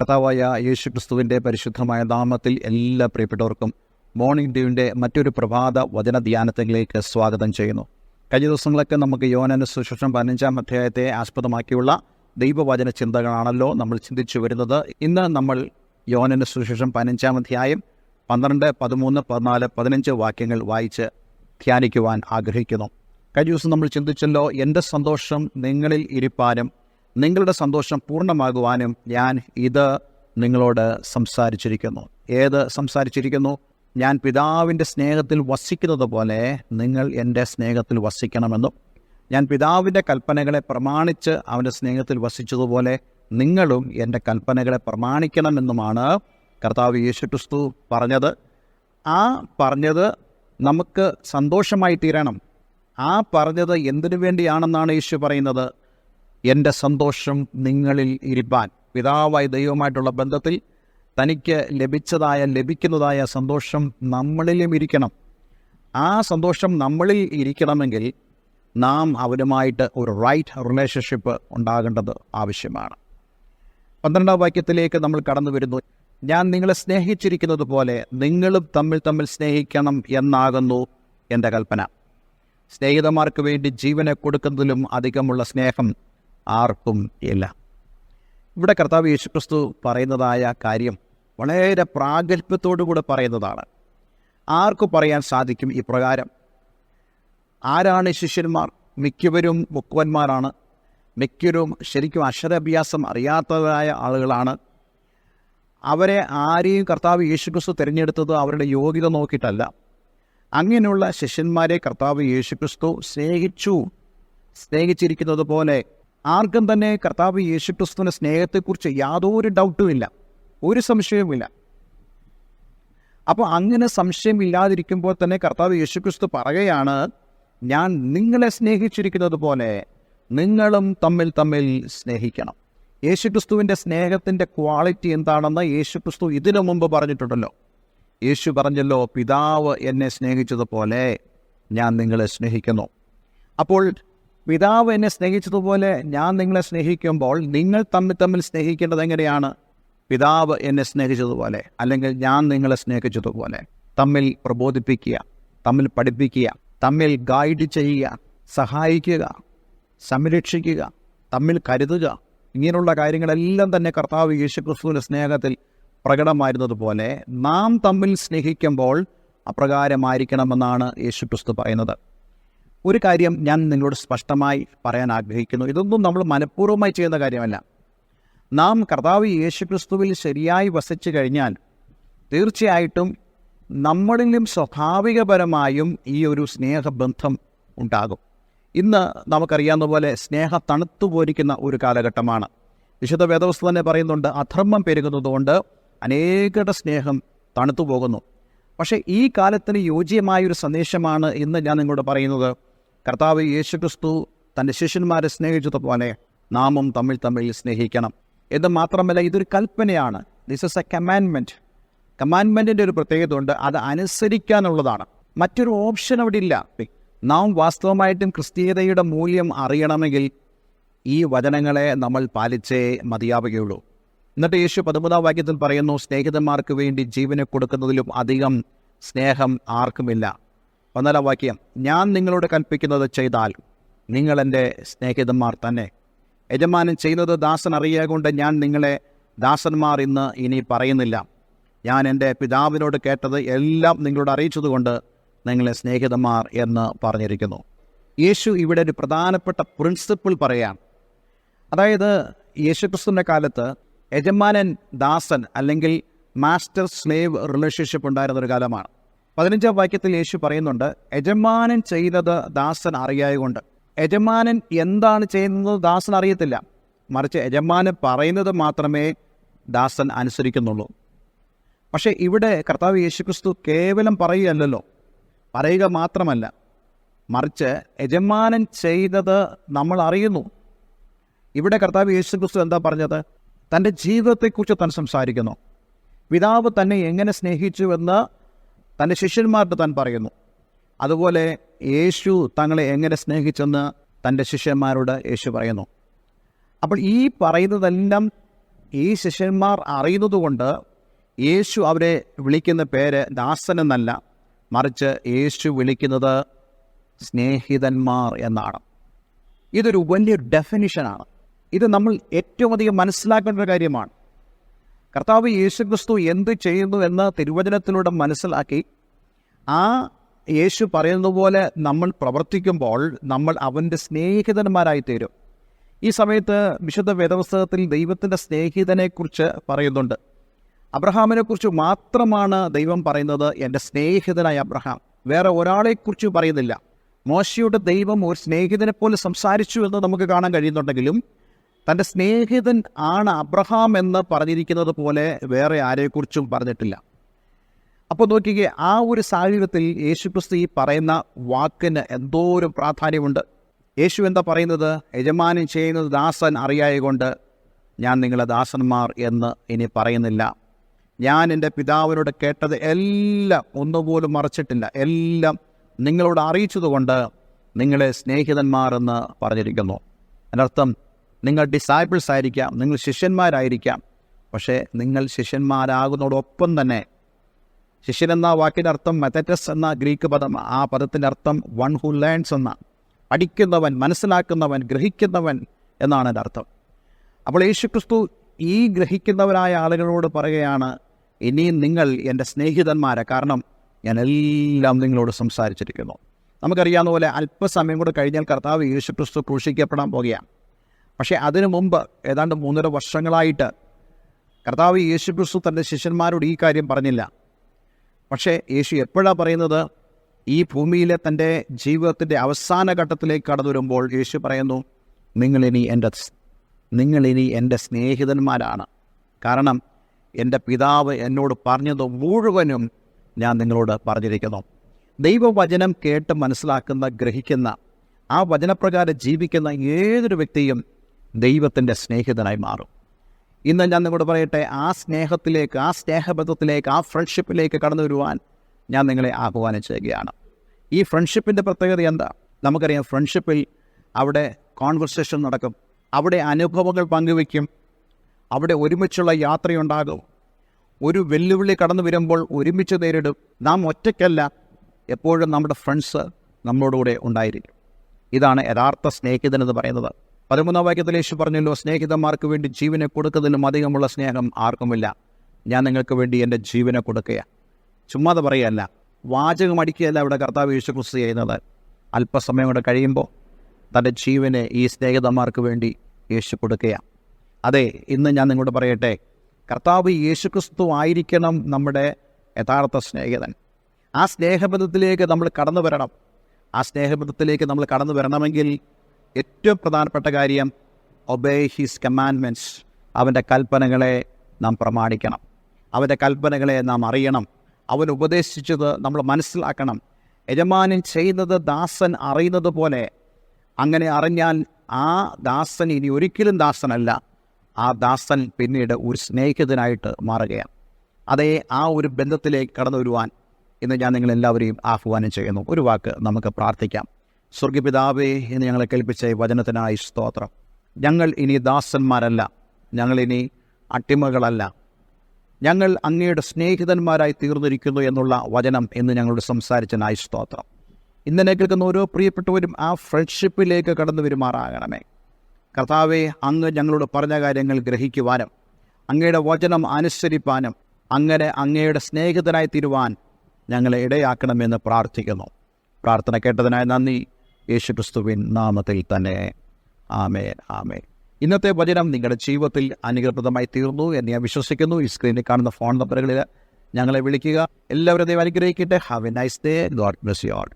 കർത്താവായ യേശു ക്രിസ്തുവിന്റെ പരിശുദ്ധമായ നാമത്തിൽ എല്ലാ പ്രിയപ്പെട്ടവർക്കും മോർണിംഗ് ഡ്യൂവിന്റെ മറ്റൊരു പ്രഭാത വചന ധ്യാനത്തിലേക്ക് സ്വാഗതം ചെയ്യുന്നു. കഴിഞ്ഞ ദിവസങ്ങളൊക്കെ നമുക്ക് യോനന് സുശേഷം പതിനഞ്ചാം അധ്യായത്തെ ആസ്പദമാക്കിയുള്ള ദൈവവചന ചിന്തകളാണല്ലോ നമ്മൾ ചിന്തിച്ചു വരുന്നത്. ഇന്ന് നമ്മൾ യോനന് സുശേഷം പതിനഞ്ചാം അധ്യായം പന്ത്രണ്ട് പതിമൂന്ന് പതിനാല് പതിനഞ്ച് വാക്യങ്ങൾ വായിച്ച് ധ്യാനിക്കുവാൻ ആഗ്രഹിക്കുന്നു. കഴിഞ്ഞ ദിവസം നമ്മൾ ചിന്തിച്ചല്ലോ എന്റെ സന്തോഷം നിങ്ങളിൽ ഇരിപ്പാനും നിങ്ങളുടെ സന്തോഷം പൂർണമാകുവാനും ഞാൻ ഇത് നിങ്ങളോട് സംസാരിച്ചിരിക്കുന്നു. ഏത് സംസാരിച്ചിരിക്കുന്നു? ഞാൻ പിതാവിന്റെ സ്നേഹത്തിൽ വസിക്കുന്നത് പോലെ നിങ്ങൾ എന്റെ സ്നേഹത്തിൽ വസിക്കണമെന്നും ഞാൻ പിതാവിന്റെ കൽപ്പനകളെ പ്രമാണിച്ച് അവന്റെ സ്നേഹത്തിൽ വസിച്ചതുപോലെ നിങ്ങളും എന്റെ കൽപ്പനകളെ പ്രമാണിക്കണമെന്നുമാണ് കർത്താവ് യേശു ക്രിസ്തു പറഞ്ഞത്. ആ പറഞ്ഞത് നമുക്ക് സന്തോഷമായി തീരണം. ആ പറഞ്ഞത് എന്തിനു വേണ്ടിയാണെന്നാണ് യേശു പറയുന്നത്? എന്റെ സന്തോഷം നിങ്ങളിൽ ഇരിപ്പാൻ. പിതാവായ ദൈവമായിട്ടുള്ള ബന്ധത്തിൽ തനിക്ക് ലഭിച്ചതായ ലഭിക്കുന്നതായ സന്തോഷം നമ്മളിലും ഇരിക്കണം. ആ സന്തോഷം നമ്മളിൽ ഇരിക്കണമെങ്കിൽ നാം അവരുമായിട്ട് ഒരു റൈറ്റ് റിലേഷൻഷിപ്പ് ഉണ്ടാകേണ്ടത് ആവശ്യമാണ്. പന്ത്രണ്ടാം വാക്യത്തിലേക്ക് നമ്മൾ കടന്നു വരുന്നു. ഞാൻ നിങ്ങളെ സ്നേഹിച്ചിരിക്കുന്നത് പോലെ നിങ്ങളും തമ്മിൽ തമ്മിൽ സ്നേഹിക്കണം എന്നാകുന്നു എന്റെ കൽപ്പന. സ്നേഹിതന്മാർക്ക് വേണ്ടി ജീവനെ കൊടുക്കുന്നതിലും അധികമുള്ള സ്നേഹം ആർക്കും ഇല്ല. ഇവിടെ കർത്താവ് യേശുക്രിസ്തു പറയുന്നതായ കാര്യം വളരെ പ്രാഗൽഭ്യത്തോടുകൂടെ പറയുന്നതാണ്. ആർക്കു പറയാൻ സാധിക്കും ഇപ്രകാരം ആരാണ് ശിഷ്യന്മാർ? മിക്കവരും മുക്കുവന്മാരാണ്. മിക്കവരും ശരിക്കും അക്ഷരാഭ്യാസം അറിയാത്തതായ ആളുകളാണ്. അവരെ ആരെയും കർത്താവ് യേശുക്രിസ്തു തിരഞ്ഞെടുത്തത് അവരുടെ യോഗ്യത നോക്കിയിട്ടല്ല. അങ്ങനെയുള്ള ശിഷ്യന്മാരെ കർത്താവ് യേശുക്രിസ്തു സ്നേഹിച്ചു. സ്നേഹിച്ചിരിക്കുന്നത് പോലെ ആർക്കും തന്നെ കർത്താവ് യേശുക്രിസ്തുവിന്റെ സ്നേഹത്തെക്കുറിച്ച് യാതൊരു ഡൗട്ടുമില്ല. ഒരു സംശയവുമില്ല. അപ്പോൾ അങ്ങനെ സംശയമില്ലാതിരിക്കുമ്പോൾ തന്നെ കർത്താവ് യേശുക്രിസ്തു പറയുകയാണ് ഞാൻ നിങ്ങളെ സ്നേഹിച്ചിരിക്കുന്നത് പോലെ നിങ്ങളും തമ്മിൽ തമ്മിൽ സ്നേഹിക്കണം. യേശുക്രിസ്തുവിന്റെ സ്നേഹത്തിന്റെ ക്വാളിറ്റി എന്താണെന്ന് യേശുക്രിസ്തു ഇതിനു മുമ്പ് പറഞ്ഞിട്ടുണ്ടല്ലോ. യേശു പറഞ്ഞല്ലോ പിതാവ് എന്നെ സ്നേഹിച്ചതുപോലെ ഞാൻ നിങ്ങളെ സ്നേഹിക്കുന്നു. അപ്പോൾ പിതാവ് എന്നെ സ്നേഹിച്ചതുപോലെ ഞാൻ നിങ്ങളെ സ്നേഹിക്കുമ്പോൾ നിങ്ങൾ തമ്മിൽ തമ്മിൽ സ്നേഹിക്കേണ്ടത് എങ്ങനെയാണ്? പിതാവ് എന്നെ സ്നേഹിച്ചതുപോലെ അല്ലെങ്കിൽ ഞാൻ നിങ്ങളെ സ്നേഹിച്ചതുപോലെ തമ്മിൽ പ്രബോധിപ്പിക്കുക തമ്മിൽ പഠിപ്പിക്കുക തമ്മിൽ ഗൈഡ് ചെയ്യുക സഹായിക്കുക സംരക്ഷിക്കുക തമ്മിൽ കരുതുക. ഇങ്ങനെയുള്ള കാര്യങ്ങളെല്ലാം തന്നെ കർത്താവ് യേശുക്രിസ്തുവിന്റെ സ്നേഹത്തിൽ പ്രകടമായിരുന്നതുപോലെ നാം തമ്മിൽ സ്നേഹിക്കുമ്പോൾ അപ്രകാരമായിരിക്കണമെന്നാണ് യേശുക്രിസ്തു പറയുന്നത്. ഒരു കാര്യം ഞാൻ നിങ്ങളോട് സ്പഷ്ടമായി പറയാൻ ആഗ്രഹിക്കുന്നു. ഇതൊന്നും നമ്മൾ മനഃപൂർവമായി ചെയ്യുന്ന കാര്യമല്ല. നാം കർത്താവ് യേശുക്രിസ്തുവിൽ ശരിയായി വസിച്ചു കഴിഞ്ഞാൽ തീർച്ചയായിട്ടും നമ്മളിലും സ്വാഭാവികപരമായും ഈ ഒരു സ്നേഹബന്ധം ഉണ്ടാകും. ഇന്ന് നമുക്കറിയാവുന്ന പോലെ സ്നേഹ തണുത്തു പോരിക്കുന്ന ഒരു കാലഘട്ടമാണ്. വിശുദ്ധ വേദവസ്തു തന്നെ പറയുന്നുണ്ട് അധർമ്മം പെരുകുന്നതുകൊണ്ട് അനേകരുടെ സ്നേഹം തണുത്തു പോകുന്നു. പക്ഷേ ഈ കാലത്തിന് യോജ്യമായ ഒരു സന്ദേശമാണ് ഇന്ന് ഞാൻ നിങ്ങളോട് പറയുന്നത്. കർത്താവ് യേശുക്രിസ്തു തന്റെ ശിഷ്യന്മാരെ സ്നേഹിച്ചതുപോലെ നാമും തമ്മിൽ തമ്മിൽ സ്നേഹിക്കണം. എന്ന് മാത്രമല്ല ഇതൊരു കൽപ്പനയാണ്. ദിസ് ഇസ് എ കമാൻമെന്റ് കമാൻമെന്റിന്റെ ഒരു പ്രത്യേകത ഉണ്ട്. അത് അനുസരിക്കാനുള്ളതാണ്. മറ്റൊരു ഓപ്ഷൻ അവിടെ ഇല്ല. നാം വാസ്തവമായിട്ടും ക്രിസ്തീയതയുടെ മൂല്യം അറിയണമെങ്കിൽ ഈ വചനങ്ങളെ നമ്മൾ പാലിച്ചേ മതിയാവുകയുള്ളൂ. എന്നിട്ട് യേശു പതിമൂന്നാം വാക്യത്തിൽ പറയുന്നു സ്നേഹിതന്മാർക്ക് വേണ്ടി ജീവനെ കൊടുക്കുന്നതിലും അധികം സ്നേഹം ആർക്കുമില്ല. ഒന്നാലാം വാക്യം ഞാൻ നിങ്ങളോട് കൽപ്പിക്കുന്നത് ചെയ്താൽ നിങ്ങൾ എന്റെ സ്നേഹിതന്മാർ തന്നെ. യജമാനൻ ചെയ്യുന്നത് ദാസൻ അറിയാകൊണ്ട് ഞാൻ നിങ്ങളെ ദാസന്മാർ ഇന്ന് ഇനി പറയുന്നില്ല. ഞാൻ എന്റെ പിതാവിനോട് കേട്ടത് എല്ലാം നിങ്ങളോട് അറിയിച്ചതുകൊണ്ട് നിങ്ങളെ സ്നേഹിതന്മാർ എന്ന് പറഞ്ഞിരിക്കുന്നു. യേശു ഇവിടെ ഒരു പ്രധാനപ്പെട്ട പ്രിൻസിപ്പിൾ പറയാം അതായത് യേശുക്രിസ്തുവിന്റെ കാലത്ത് യജമാനൻ ദാസൻ അല്ലെങ്കിൽ മാസ്റ്റർ സ്ലേവ് റിലേഷൻഷിപ്പ് ഉണ്ടായിരുന്ന ഒരു കാലമാണ്. പതിനഞ്ചാം വാക്യത്തിൽ യേശു പറയുന്നുണ്ട് യജമാനൻ ചെയ്യുന്നത് ദാസൻ അറിയായതുകൊണ്ട്. യജമാനൻ എന്താണ് ചെയ്യുന്നത് ദാസൻ അറിയത്തില്ല. മറിച്ച് യജമാനൻ പറയുന്നത് മാത്രമേ ദാസൻ അനുസരിക്കുന്നുള്ളൂ. പക്ഷേ ഇവിടെ കർത്താവ് യേശുക്രിസ്തു കേവലം പറയുകയല്ലല്ലോ. പറയുക മാത്രമല്ല മറിച്ച് യജമാനൻ ചെയ്തത് നമ്മൾ അറിയുന്നു. ഇവിടെ കർത്താവ് യേശുക്രിസ്തു എന്താ പറഞ്ഞത്? തന്റെ ജീവിതത്തെക്കുറിച്ച് താൻ സംസാരിക്കുന്നു. പിതാവ് തന്നെ എങ്ങനെ സ്നേഹിച്ചുവെന്ന് തന്റെ ശിഷ്യന്മാരുടെ താൻ പറയുന്നു. അതുപോലെ യേശു തങ്ങളെ എങ്ങനെ സ്നേഹിച്ചെന്ന് തന്റെ ശിഷ്യന്മാരോട് യേശു പറയുന്നു. അപ്പോൾ ഈ പറയുന്നതെല്ലാം ഈ ശിഷ്യന്മാർ അറിയുന്നതുകൊണ്ട് യേശു അവരെ വിളിക്കുന്ന പേര് ദാസൻ എന്നല്ല മറിച്ച് യേശു വിളിക്കുന്നത് സ്നേഹിതന്മാർ എന്നാണ്. ഇതൊരു വലിയ ഡെഫിനിഷനാണ് ഇത് നമ്മൾ ഏറ്റവും അധികം മനസ്സിലാക്കേണ്ട ഒരു കാര്യമാണ്. കർത്താവ് യേശുക്രിസ്തു എന്ത് ചെയ്യുന്നു എന്ന് തിരുവചനത്തിലൂടെ മനസ്സിലാക്കി. ആ യേശു പറയുന്നത് പോലെ നമ്മൾ പ്രവർത്തിക്കുമ്പോൾ നമ്മൾ അവന്റെ സ്നേഹിതന്മാരായി തീരും. ഈ സമയത്ത് വിശുദ്ധ വേദപുസ്തകത്തിൽ ദൈവത്തിന്റെ സ്നേഹിതനെക്കുറിച്ച് പറയുന്നുണ്ട്. അബ്രഹാമിനെക്കുറിച്ച് മാത്രമാണ് ദൈവം പറയുന്നത് എന്റെ സ്നേഹിതനായ അബ്രഹാം. വേറെ ഒരാളെക്കുറിച്ച് പറയുന്നില്ല. മോശയുടെ ദൈവം ഒരു സ്നേഹിതനെ പോലെ സംസാരിച്ചു എന്ന് നമുക്ക് കാണാൻ കഴിയുന്നുണ്ടെങ്കിലും തന്റെ സ്നേഹിതൻ ആണ് അബ്രഹാം എന്ന് പറഞ്ഞിരിക്കുന്നത് പോലെ വേറെ ആരെക്കുറിച്ചും പറഞ്ഞിട്ടില്ല. അപ്പോൾ നോക്കിക്കേ ആ ഒരു സാഹചര്യത്തിൽ യേശുക്രിസ്തു ഈ പറയുന്ന വാക്കിന് എന്തോ ഒരു പ്രാധാന്യമുണ്ട്. യേശു എന്താ പറയുന്നത്? യജമാനൻ ചെയ്യുന്നത് ദാസൻ അറിയായകൊണ്ട് ഞാൻ നിങ്ങളെ ദാസന്മാർ എന്ന് ഇനി പറയുന്നില്ല. ഞാൻ എന്റെ പിതാവിനോട് കേട്ടത് എല്ലാം ഒന്നുപോലും മറച്ചിട്ടില്ല. എല്ലാം നിങ്ങളോട് അറിയിച്ചതുകൊണ്ട് നിങ്ങളെ സ്നേഹിതന്മാർ എന്ന് പറഞ്ഞിരിക്കുന്നു. അതിനർത്ഥം നിങ്ങൾ ഡിസൈബിൾസ് ആയിരിക്കാം നിങ്ങൾ ശിഷ്യന്മാരായിരിക്കാം. പക്ഷേ നിങ്ങൾ ശിഷ്യന്മാരാകുന്നതോടൊപ്പം തന്നെ ശിഷ്യൻ എന്ന വാക്കിന്റെ അർത്ഥം മെത്തറ്റസ് എന്ന ഗ്രീക്ക് പദം ആ പദത്തിന്റെ അർത്ഥം വൺ ഹു ലേൺസ് എന്ന പഠിക്കുന്നവൻ മനസ്സിലാക്കുന്നവൻ ഗ്രഹിക്കുന്നവൻ എന്നാണ് എന്റെ അർത്ഥം. അപ്പോൾ യേശുക്രിസ്തു ഈ ഗ്രഹിക്കുന്നവരായ ആളുകളോട് പറയുകയാണ് ഇനിയും നിങ്ങൾ എന്റെ സ്നേഹിതന്മാരെ. കാരണം ഞാൻ എല്ലാം നിങ്ങളോട് സംസാരിച്ചിരിക്കുന്നു. നമുക്കറിയാവുന്ന പോലെ അല്പസമയം കൂടെ കഴിഞ്ഞാൽ കർത്താവ് യേശുക്രിസ്തു ക്രൂശിക്കപ്പെടാൻ പോകുകയാണ് പക്ഷേ അതിനു മുമ്പ് ഏതാണ്ട് മൂന്നര വർഷങ്ങളായിട്ട് കർത്താവ് യേശു ക്രിസ്തു തന്റെ ശിഷ്യന്മാരോട് ഈ കാര്യം പറഞ്ഞില്ല. പക്ഷേ യേശു എപ്പോഴാണ് പറയുന്നത്? ഈ ഭൂമിയിലെ തന്റെ ജീവിതത്തിന്റെ അവസാന ഘട്ടത്തിലേക്ക് കടന്നു വരുമ്പോൾ യേശു പറയുന്നു നിങ്ങളിനി എന്റെ നിങ്ങളിനി എന്റെ സ്നേഹിതന്മാരാണ്. കാരണം എന്റെ പിതാവ് എന്നോട് പറഞ്ഞത് മുഴുവനും ഞാൻ നിങ്ങളോട് പറഞ്ഞിരിക്കുന്നു. ദൈവവചനം കേട്ട് മനസ്സിലാക്കുന്ന ഗ്രഹിക്കുന്ന ആ വചനപ്രകാരം ജീവിക്കുന്ന ഏതൊരു വ്യക്തിയും ദൈവത്തിന്റെ സ്നേഹിതനായി മാറും. ഇന്ന് ഞാൻ നിങ്ങളോട് പറയട്ടെ ആ സ്നേഹത്തിലേക്ക് ആ സ്നേഹബന്ധത്തിലേക്ക് ആ ഫ്രണ്ട്ഷിപ്പിലേക്ക് കടന്നു വരുവാൻ ഞാൻ നിങ്ങളെ ആഹ്വാനം ചെയ്യുകയാണ്. ഈ ഫ്രണ്ട്ഷിപ്പിന്റെ പ്രത്യേകത എന്താ? നമുക്കറിയാം ഫ്രണ്ട്ഷിപ്പിൽ അവിടെ കോൺവെർസേഷൻ നടക്കും. അവിടെ അനുഭവങ്ങൾ പങ്കുവയ്ക്കും. അവിടെ ഒരുമിച്ചുള്ള യാത്രയുണ്ടാകും. ഒരു വെല്ലുവിളി കടന്നു വരുമ്പോൾ ഒരുമിച്ച് നേരിടും. നാം ഒറ്റയ്ക്കല്ല എപ്പോഴും നമ്മുടെ ഫ്രണ്ട്സ് നമ്മളോടുകൂടെ ഉണ്ടായിരിക്കും. ഇതാണ് യഥാർത്ഥ സ്നേഹിതനെന്ന് പറയുന്നത്. പതിമൂന്നാം വാക്യത്തിൽ യേശു പറഞ്ഞല്ലോ സ്നേഹിതന്മാർക്ക് വേണ്ടി ജീവനെ കൊടുക്കുന്നതിലും അധികമുള്ള സ്നേഹം ആർക്കുമില്ല. ഞാൻ നിങ്ങൾക്ക് വേണ്ടി എന്റെ ജീവനെ കൊടുക്കുക ചുമ്മാതെ പറയല്ല വാചകം അടിക്കുകയല്ല ഇവിടെ കർത്താവ് യേശു ക്രിസ്തു ചെയ്യുന്നത്. അല്പസമയം കൂടെ കഴിയുമ്പോൾ തന്റെ ജീവനെ ഈ സ്നേഹിതന്മാർക്ക് വേണ്ടി യേശു കൊടുക്കുക അതെ ഇന്ന് ഞാൻ നിങ്ങളോട് പറയട്ടെ കർത്താവ് യേശു ക്രിസ്തു ആയിരിക്കണം നമ്മുടെ യഥാർത്ഥ സ്നേഹിതൻ. ആ സ്നേഹബന്ധത്തിലേക്ക് നമ്മൾ കടന്നു വരണം. ആ സ്നേഹബന്ധത്തിലേക്ക് നമ്മൾ കടന്നു വരണമെങ്കിൽ ഏറ്റവും പ്രധാനപ്പെട്ട കാര്യം ഒബേ ഹിസ് കമാൻഡ്മെന്റ്സ് അവന്റെ കൽപ്പനകളെ നാം പ്രമാണിക്കണം. അവന്റെ കൽപ്പനകളെ നാം അറിയണം. അവൻ ഉപദേശിച്ചത് നമ്മൾ മനസ്സിലാക്കണം. യജമാനൻ ചെയ്യുന്നത് ദാസൻ അറിയുന്നത് പോലെ. അങ്ങനെ അറിഞ്ഞാൽ ആ ദാസൻ ഇനി ഒരിക്കലും ദാസനല്ല. ആ ദാസൻ പിന്നീട് ഒരു സ്നേഹിതനായിട്ട് മാറുകയാണ്. അതേ ആ ഒരു ബന്ധത്തിലേക്ക് കടന്നു വരുവാൻ ഇന്ന് ഞാൻ നിങ്ങളെല്ലാവരെയും ആഹ്വാനം ചെയ്യുന്നു. ഒരു വാക്ക് നമുക്ക് പ്രാർത്ഥിക്കാം. സ്വർഗപിതാവേ എന്ന് ഞങ്ങളെ കേൾപ്പിച്ച വചനത്തിനായി സ്തോത്രം. ഞങ്ങൾ ഇനി ദാസന്മാരല്ല. ഞങ്ങളിനി അട്ടിമകളല്ല. ഞങ്ങൾ അങ്ങയുടെ സ്നേഹിതന്മാരായി തീർന്നിരിക്കുന്നു എന്നുള്ള വചനം എന്ന് ഞങ്ങളോട് സംസാരിച്ചനായി സ്തോത്രം. ഇന്നലെ കേൾക്കുന്ന ഓരോ പ്രിയപ്പെട്ടവരും ആ ഫ്രണ്ട്ഷിപ്പിലേക്ക് കടന്നു വരുമാറാകണമേ. കർത്താവെ അങ്ങ് ഞങ്ങളോട് പറഞ്ഞ കാര്യങ്ങൾ ഗ്രഹിക്കുവാനും അങ്ങയുടെ വചനം അനുസരിപ്പാനും അങ്ങനെ അങ്ങയുടെ സ്നേഹിതനായി തീരുവാൻ ഞങ്ങളെ ഇടയാക്കണമെന്ന് പ്രാർത്ഥിക്കുന്നു. പ്രാർത്ഥന കേട്ടതിനായി നന്ദി. യേശു ക്രിസ്തുവിൻ നാമത്തിൽ തന്നെ. ആമേൻ ആമേൻ. ഇന്നത്തെ വചനം നിങ്ങളുടെ ജീവിതത്തിൽ അനുഗ്രഹപ്രദമായി തീർന്നു എന്ന് ഞാൻ വിശ്വസിക്കുന്നു. ഈ സ്ക്രീനിൽ കാണുന്ന ഫോൺ നമ്പറുകളിൽ ഞങ്ങളെ വിളിക്കുക. എല്ലാവരും ദൈവം അനുഗ്രഹിക്കട്ടെ. Have a nice day God bless you all